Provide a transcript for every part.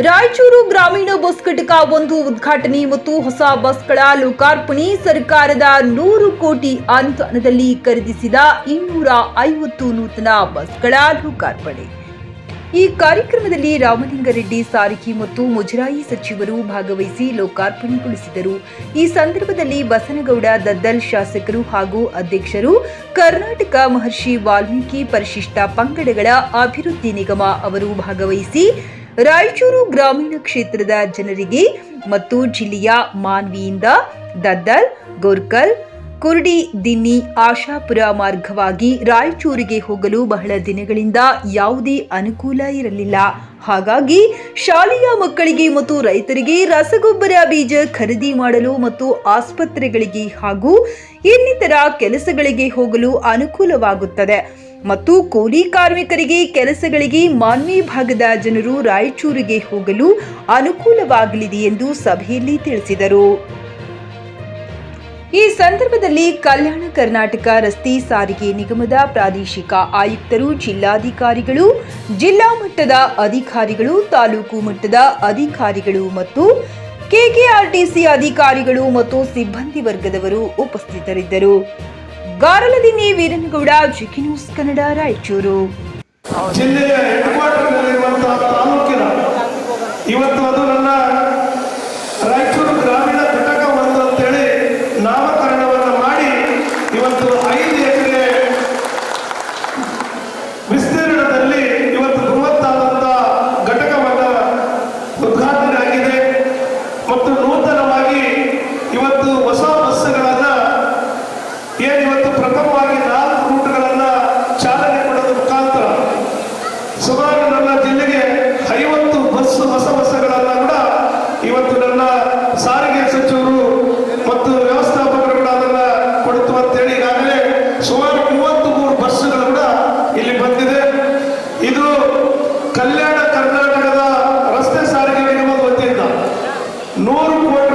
ರಾಯಚೂರು ಗ್ರಾಮೀಣ ಬಸ್ ಘಟಕ ಒಂದು ಉದ್ಘಾಟನೆ ಮತ್ತು ಹೊಸ ಬಸ್ಗಳ ಲೋಕಾರ್ಪಣೆ ಸರ್ಕಾರದ ನೂರು ಕೋಟಿ ಅನುದಾನದಲ್ಲಿ ಖರೀದಿಸಿದ ಇನ್ನೂರ ಐವತ್ತು ನೂತನ ಬಸ್ಗಳ ಲೋಕಾರ್ಪಣೆ. ಈ ಕಾರ್ಯಕ್ರಮದಲ್ಲಿ ರಾಮಲಿಂಗಾರೆಡ್ಡಿ ಸಾರಿಗೆ ಮತ್ತು ಮುಜರಾಯಿ ಸಚಿವರು ಭಾಗವಹಿಸಿ ಲೋಕಾರ್ಪಣೆಗೊಳಿಸಿದರು. ಈ ಸಂದರ್ಭದಲ್ಲಿ ಬಸನಗೌಡ ದದ್ದಲ್ ಶಾಸಕರು ಹಾಗೂ ಅಧ್ಯಕ್ಷರು, ಕರ್ನಾಟಕ ಮಹರ್ಷಿ ವಾಲ್ಮೀಕಿ ಪರಿಶಿಷ್ಟ ಪಂಗಡಗಳ ಅಭಿವೃದ್ಧಿ ನಿಗಮ ಅವರು ಭಾಗವಹಿಸಿ ರಾಯಚೂರು ಗ್ರಾಮೀಣ ಕ್ಷೇತ್ರದ ಜನರಿಗೆ ಮತ್ತು ಜಿಲ್ಲೆಯ ಮಾನ್ವಿಯಿಂದ ದದ್ದಲ್ ಗೋರ್ಕಲ್ ಕುರ್ಡಿ ದಿನ್ನಿ ಆಶಾಪುರ ಮಾರ್ಗವಾಗಿ ರಾಯಚೂರಿಗೆ ಹೋಗಲು ಬಹಳ ದಿನಗಳಿಂದ ಯಾವುದೇ ಅನುಕೂಲ ಇರಲಿಲ್ಲ. ಹಾಗಾಗಿ ಶಾಲೆಯ ಮಕ್ಕಳಿಗೆ ಮತ್ತು ರೈತರಿಗೆ ರಸಗೊಬ್ಬರ ಬೀಜ ಖರೀದಿ ಮಾಡಲು ಮತ್ತು ಆಸ್ಪತ್ರೆಗಳಿಗೆ ಹಾಗೂ ಇನ್ನಿತರ ಕೆಲಸಗಳಿಗೆ ಹೋಗಲು ಅನುಕೂಲವಾಗುತ್ತದೆ. ಮತ್ತು ಕೂಲಿ ಕಾರ್ಮಿಕರಿಗೆ ಕೆಲಸಗಳಿಗೆ ಮಾನ್ವಿ ಭಾಗದ ಜನರು ರಾಯಚೂರಿಗೆ ಹೋಗಲು ಅನುಕೂಲವಾಗಲಿದೆ ಎಂದು ಸಭೆಯಲ್ಲಿ ತಿಳಿಸಿದರು. ಸಂದರ್ಭದಲ್ಲಿ ಕಲ್ಯಾಣ ಕರ್ನಾಟಕ ರಸ್ತೆ ಸಾರಿಗೆ ನಿಗಮದ ಪ್ರಾದೇಶಿಕ ಆಯುಕ್ತರು, ಜಿಲ್ಲಾಧಿಕಾರಿಗಳು, ಜಿಲ್ಲಾ ಮಟ್ಟದ ಅಧಿಕಾರಿಗಳು, ತಾಲೂಕು ಮಟ್ಟದ ಅಧಿಕಾರಿಗಳು ಮತ್ತು ಕೆಕೆಆರ್ಟಿಸಿ ಅಧಿಕಾರಿಗಳು ಮತ್ತು ಸಿಬ್ಬಂದಿ ವರ್ಗದವರು ಉಪಸ್ಥಿತರಿದ್ದರು. ಗಾರಲದಿನ್ನಿ ವೀರನಗೌಡ, ಜಿಕಿ ನ್ಯೂಸ್ ಕನ್ನಡ, ರಾಯಚೂರು. ಜಿಲ್ಲೆಯ ಇವತ್ತು ಅದು ನನ್ನ ರಾಯಚೂರು ಗ್ರಾಮೀಣ ಘಟಕ ಒಂದು ಅಂತೇಳಿ ನಾಮಕರಣವನ್ನು ಮಾಡಿ ಇವತ್ತು ಐದು ಎಕರೆ ವಿಸ್ತೀರ್ಣದಲ್ಲಿ ಇವತ್ತು ಬೃಹತ್ತಾದಂಥ ಘಟಕವನ್ನು ಉದ್ಘಾಟನೆ ಆಗಿದೆ ಮತ್ತು ನೂತನವಾಗಿ ಇವತ್ತು ಹೊಸ ಬಸ್ಸುಗಳನ್ನು ಏನು ಇವತ್ತು ಪ್ರಥಮವಾಗಿ ನಾಲ್ಕು ರೂಟ್ಗಳನ್ನು ಚಾಲನೆ ಕೊಡೋದ್ರ ಮುಖಾಂತರ ಸುಮಾರು ನನ್ನ ಜಿಲ್ಲೆಗೆ ಐವತ್ತು ಬಸ್ ಹೊಸ ಬಸ್ಸುಗಳನ್ನು ಕೂಡ ಇವತ್ತು ನನ್ನ ಸಾರಿಗೆ ಸಚಿವರು ಮತ್ತು ವ್ಯವಸ್ಥಾಪಕರು ಕೂಡ ಅದನ್ನ ಕೊಡ್ತು ಅಂತೇಳಿ ಈಗಾಗಲೇ ಸುಮಾರು ಮೂವತ್ತು ಮೂರು ಬಸ್ಸುಗಳು ಕೂಡ ಇಲ್ಲಿ ಬಂದಿದೆ. ಇದು ಕಲ್ಯಾಣ ಕರ್ನಾಟಕದ ರಸ್ತೆ ಸಾರಿಗೆ ನಿಗಮದ ವತಿಯಿಂದ ನೂರು ಕೋಟಿ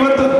ಇವತ್ತು